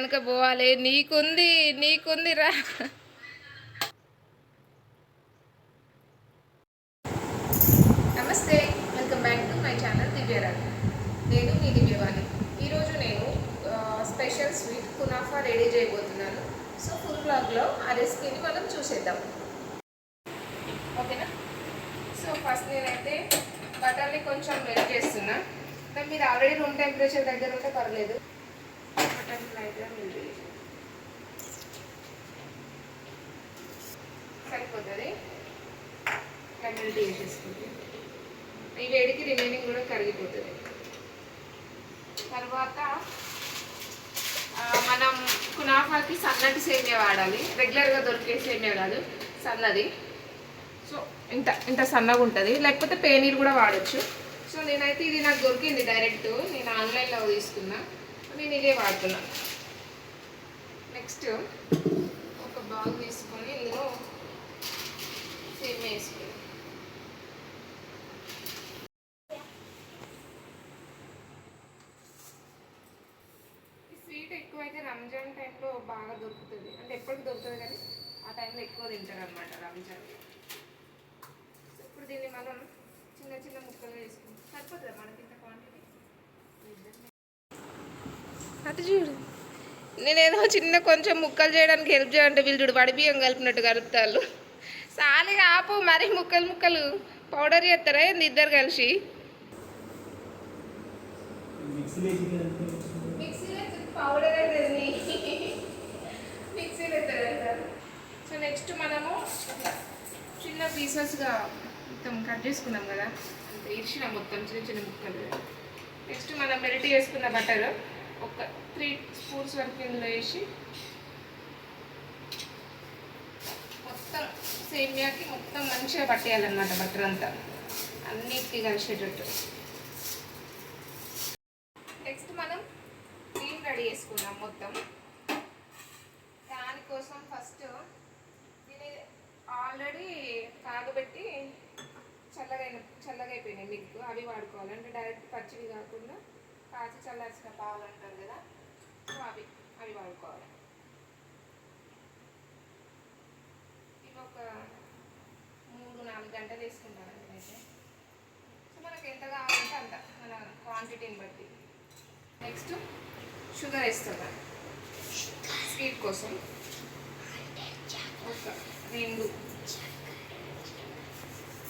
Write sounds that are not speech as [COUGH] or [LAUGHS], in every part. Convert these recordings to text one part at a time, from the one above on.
కనుక పోవాలి. నీకుంది నీకుంది రా. నమస్తే welcome back to my channel Divyarani నేను మీ దివ్యవాణి. ఈరోజు నేను స్పెషల్ స్వీట్ కునాఫా రెడీ చేయబోతున్నాను. సో ఫుల్ బ్లాగ్లో ఆ రెసిపీని మనం చూసేద్దాం. ఓకేనా? సో ఫస్ట్ నేనైతే బటర్ని కొంచెం మెల్ట్ చేస్తున్నా. మీరు ఆల్రెడీ రూమ్ టెంపరేచర్ దగ్గర ఉంటే పర్లేదు. లైట్గా సరిపోతుంది ఇట్లా ఈ వేడికి రిమైనింగ్ కూడా కరిగిపోతుంది. తర్వాత మనం కునాఫాకి సన్నటి సేమియా వాడాలి. రెగ్యులర్గా దొరికే సేమియా కాదు సన్నది. సో ఇంత ఇంత సన్నగా ఉంటుంది. లేకపోతే పేనీరు కూడా వాడచ్చు. సో నేనైతే ఇది నాకు దొరికింది డైరెక్ట్ నేను ఆన్లైన్లో తీసుకున్నా. నేను ఇదే వాడుతున్నాను నెక్స్ట్ ఒక బౌల్ తీసుకొని ఇందులో సేమ్ వేసుకుని ఈ స్వీట్ ఎక్కువైతే రంజాన్ టైంలో బాగా దొరుకుతుంది. అంటే ఎప్పటికి దొరుకుతుంది కానీ ఆ టైంలో ఎక్కువ తింటారు అనమాట రంజాన్. ఇప్పుడు దీన్ని మనం చిన్న చిన్న ముక్కలు వేసుకుంటాం సరిపోతుందా మనకి ఇంత క్వాంటిటీ అటు చూడు. నేనేదో చిన్న కొంచెం ముక్కలు చేయడానికి హెల్ప్ చేయాలంటే వీళ్ళు చూడు వడి బియ్యం కలిపినట్టు కలుపుతారు సాలిగా ఆపు మరి ముక్కలు ముక్కలు. పౌడర్ చేస్తారా ఏంది ఇద్దరు కలిసి? మిక్సీలో పౌడర్ అవుతుంది మిక్సీలో అవుతుంది సో నెక్స్ట్ మనము చిన్న పీసెస్గా మొత్తం కట్ చేసుకున్నాం కదా. అంత ఇరిచిన మొత్తం చిన్న చిన్న ముక్కలు. నెక్స్ట్ మనం మెల్ట్ చేసుకున్న బటర్ ఒక త్రీ స్పూన్స్ వరకు ఇందులో వేసి మొత్తం సేమియాకి మొత్తం మంచిగా పట్టేయాలన్నమాట బటర్ అంతా. అన్నిటికీ కలిసేటట్టు. నెక్స్ట్ మనం క్రీమ్ రెడీ చేసుకుందాం మొత్తం. దానికోసం ఫస్ట్ దీని ఆల్రెడీ కాగబెట్టి చల్లగా చల్లగా అయిపోయినాయి అవి వాడుకోవాలి. అంటే డైరెక్ట్ పచ్చివి కాకుండా కాచి చల్లార్చిన పాలు అంటారు కదా సో అవి అవి వాడుకోవాలి. ఇవి ఒక మూడు నాలుగు గంటలు వేసుకుంటానండి అయితే సో మనకు ఎంత కావాలంటే అంత మన క్వాంటిటీని బట్టి. నెక్స్ట్ షుగర్ వేస్తున్నాను స్వీట్ కోసం ఒక రెండు.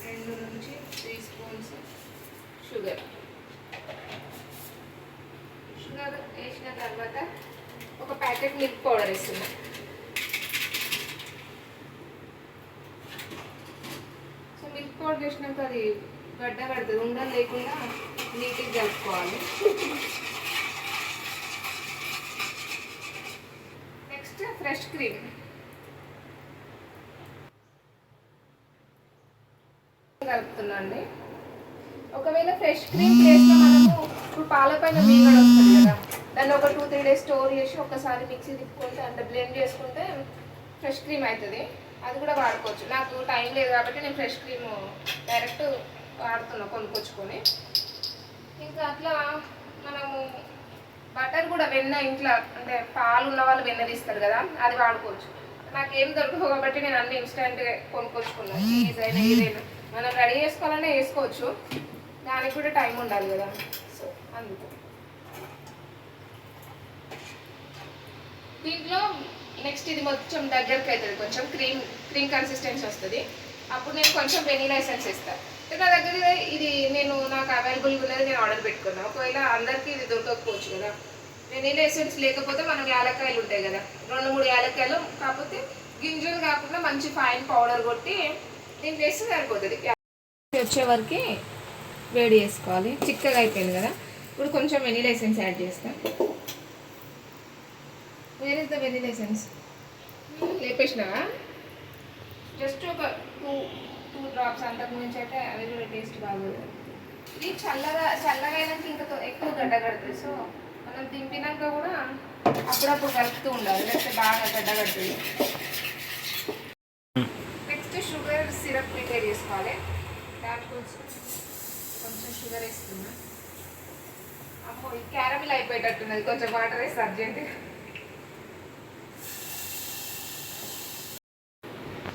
రెండు నుంచి త్రీ స్పూన్స్ షుగర్. వేసిన తర్వాత ఒక ప్యాకెట్ మిల్క్ పౌడర్ వేస్తున్నాను సో మిల్క్ పౌడర్ వేసినాక అది గడ్డ పడుతుంది ఉండలు లేకుండా నీట్గా కలుపుకోవాలి. Next fresh cream. కలుపుతున్నాండి. ఒకవేళ ఫ్రెష్ క్రీమ్ ప్లేస్లో ఇప్పుడు పాల పైన మీగడ వస్తుంది కదా. దాన్ని ఒక టూ త్రీ డేస్ స్టోర్ చేసి ఒకసారి మిక్సీ తిప్పుకుంటే అంటే బ్లెండ్ చేసుకుంటే ఫ్రెష్ క్రీమ్ అవుతుంది అది కూడా వాడుకోవచ్చు. నాకు టైం లేదు కాబట్టి నేను ఫ్రెష్ క్రీమ్ డైరెక్ట్ వాడుతున్నా కొనుక్కొచ్చుకొని. ఇంకా అట్లా మనము బటర్ కూడా వెన్న ఇంట్లో అంటే పాలు ఉన్న వాళ్ళు వెన్న తీస్తారు కదా అది వాడుకోవచ్చు. నాకు ఏం దొరకదు కాబట్టి నేను అన్ని ఇన్స్టెంట్గా కొనుక్కొచ్చుకున్నాను చీజ్ అయినా ఏదైనా. మనం రెడీ చేసుకోవాలనే వేసుకోవచ్చు. దానికి కూడా టైం ఉండాలి కదా. అందుకు. దీంట్లో నెక్స్ట్ ఇది మొత్తం దగ్గరికి అవుతుంది. కొంచెం క్రీమ్ క్రీమ్ కన్సిస్టెన్సీ వస్తుంది. అప్పుడు నేను కొంచెం వెనీలా ఎసెన్స్ ఇస్తాను నా దగ్గర ఇది- నేను నాకు అవైలబుల్గా ఉన్నది నేను ఆర్డర్ పెట్టుకున్నాను ఒకవేళ అందరికీ ఇది దొరకకపోవచ్చు కదా. వెనీలా ఎసెన్స్ లేకపోతే మనం యాలక్కాయలు ఉంటాయి కదా. రెండు మూడు యాలక్కాయలు కాకపోతే గింజలు కాకుండా మంచి ఫైన్ పౌడర్ కొట్టి దీంట్లో వేస్తే సరిపోతుంది. వచ్చే వరకు వేడి చేసుకోవాలి. చిక్కగా అయిపోయింది కదా. ఇప్పుడు కొంచెం వెనీలా ఎసెన్స్ యాడ్ చేస్తాం. Where is the vanilla essence లేపేసినావా? Just ఒక టూ టూ డ్రాప్స్ అంతకు మించి అయితే అవి కూడా టేస్ట్ బాగోదు. ఇది చల్లగా చల్లగా అయినాక ఇంకా ఎక్కువ గడ్డ కడుతుంది. సో మనం దింపినాక కూడా అప్పుడప్పుడు కలుపుతూ ఉండాలి. లేకపోతే బాగా గడ్డ కడుతుంది. నెక్స్ట్ షుగర్ సిరప్ ప్రిపేర్ చేసుకోవాలి. దానికోసం కొంచెం షుగర్ వేస్తున్నా అమ్మో ఇది క్యారమిల్ అయిపోయేటట్టున్నది కొంచెం వాటర్ వేసి అర్జెంట్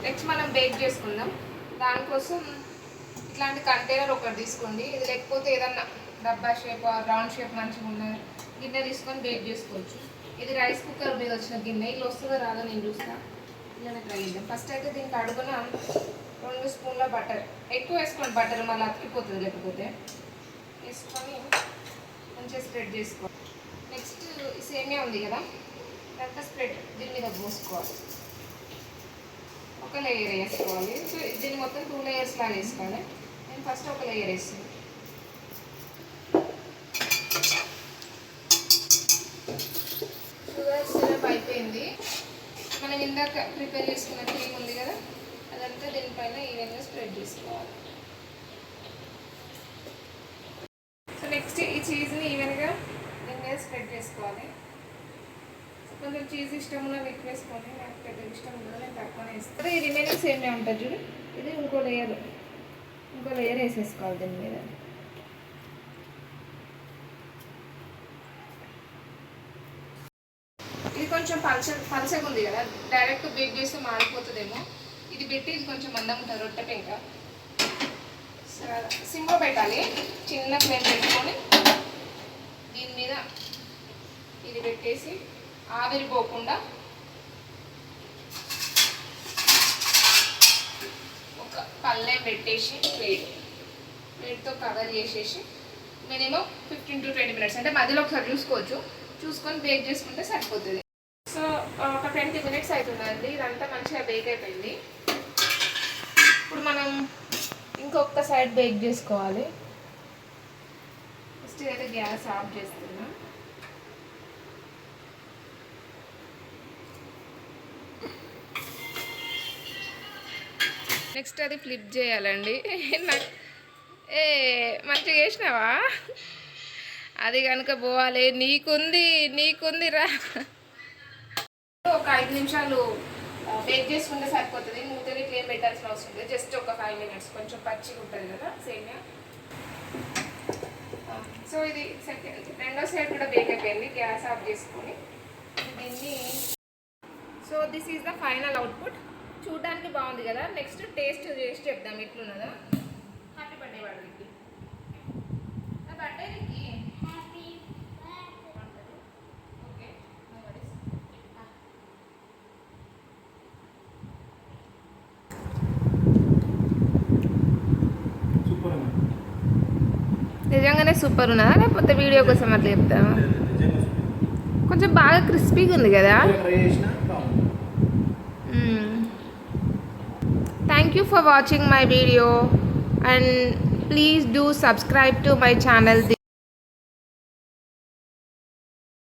నెక్స్ట్ మనం బేక్ చేసుకుందాం. దానికోసం ఇట్లాంటి కంటైనర్ ఒకటి తీసుకోండి. ఇది లేకపోతే ఏదన్నా డబ్బా షేప్ రౌండ్ షేప్ మంచిగా ఉన్న గిన్నె తీసుకొని బేక్ చేసుకోవచ్చు. ఇది రైస్ కుక్కర్ మీద వచ్చిన గిన్నె. ఇలా వస్తుందో రాదో నేను చూస్తాను ఇలానే ట్రై చేద్దాం. ఫస్ట్ అయితే దీనికి అడుగున రెండు స్పూన్ల బటర్ ఎక్కువ వేసుకోండి బటర్ మళ్ళీ అతికిపోతుంది లేకపోతే. వేసుకొని మంచిగా స్ప్రెడ్ చేసుకోవాలి. నెక్స్ట్ సేమియా ఉంది కదా దాంట్లో స్ప్రెడ్ దీని మీద పోసుకోవాలి. ఒక లేయర్ వేసుకోవాలి. సో దీన్ని మొత్తం టూ లేయర్స్ లాగా వేసుకోవాలి. నేను ఫస్ట్ ఒక లేయర్ వేస్తాను. షుగర్ సిరప్ అయిపోయింది. మనం ఇందాక ప్రిపేర్ చేసుకున్న క్రీమ్ ఉంది కదా అదంతా దీనిపైన ఈవెన్గా స్ప్రెడ్ చేసుకోవాలి సో నెక్స్ట్ ఈ చీజ్ని ఈవెన్గా దీని మీద స్ప్రెడ్ చేసుకోవాలి సో కొంచెం చీజ్ ఇష్టం ఉన్న ఎక్కువ వేసుకోండి నాకు పెద్ద ఇష్టం ఉండదు నేను తక్కువనే వేస్తాను ఈ రిమైనింగ్ సేమే ఉంటుంది చూడు. ఇది ఇంకో లేయర్ ఇంకో లేయర్ వేసేసుకోవాలి దీని మీద. ఇది కొంచెం పలచ పలచగా ఉంది కదా డైరెక్ట్ బేక్ చేస్తే మారిపోతుందేమో ఇది పెట్టి ఇది కొంచెం మందం ఉంటుంది రొట్టె పెంక. సింలో పెట్టాలి. చిన్న ఫ్లేమ్ పెట్టుకొని దీని మీద ఇది పెట్టేసి ఆవిరిపోకుండా ఒక పల్లె పెట్టేసి ప్లేట్ ప్లేట్తో కవర్ చేసేసి minimum fifteen to twenty minutes. అంటే మధ్యలో ఒకసారి చూసుకోవచ్చు. చూసుకొని బేక్ చేసుకుంటే సరిపోతుంది. సో ఒక ట్వంటీ మినిట్స్ అవుతుందండి. ఇదంతా మంచిగా బేక్ అయిపోయింది. ఇప్పుడు మనం ఇంకొక సైడ్ బేక్ చేసుకోవాలి. ఫస్ట్ అయితే గ్యాస్ ఆఫ్ చేస్తున్నాం. నెక్స్ట్ అది ఫ్లిప్ చేయాలండి. [LAUGHS] ఏ మంచిగా చేసినావా? అది కనుక పోవాలి. నీకుంది నీకుంది రా. ఒక ఐదు నిమిషాలు బేక్ చేసుకుంటే సరిపోతుంది. మూతని క్లీన్ పెట్టాల్సిన అవసరం లేదు. జస్ట్ ఒక ఫైవ్ మినిట్స్ కొంచెం పచ్చిగా ఉంటుంది కదా సేమియా? సో ఇది సెకండ్ రెండో సైడ్ కూడా బేక్ అయిపోయింది. గ్యాస్ ఆఫ్ చేసుకొని దీన్ని so this is the final output చూడడానికి బాగుంది కదా. నెక్స్ట్ టేస్ట్ చేసి చెప్దాం. ఎట్లున్నదో హ్యాపీ బర్త్డే వాడికి బర్త్డేకి ఓకే నో వరీస్ సూపర్ అన్న. నిజంగానే సూపర్ ఉన్నదా? లేకపోతే వీడియో కోసం అట్లా చెప్తావా? నిజంగా కొంచెం బాగా క్రిస్పీగా ఉంది కదా? Thank you for watching my video and please do subscribe to my channel.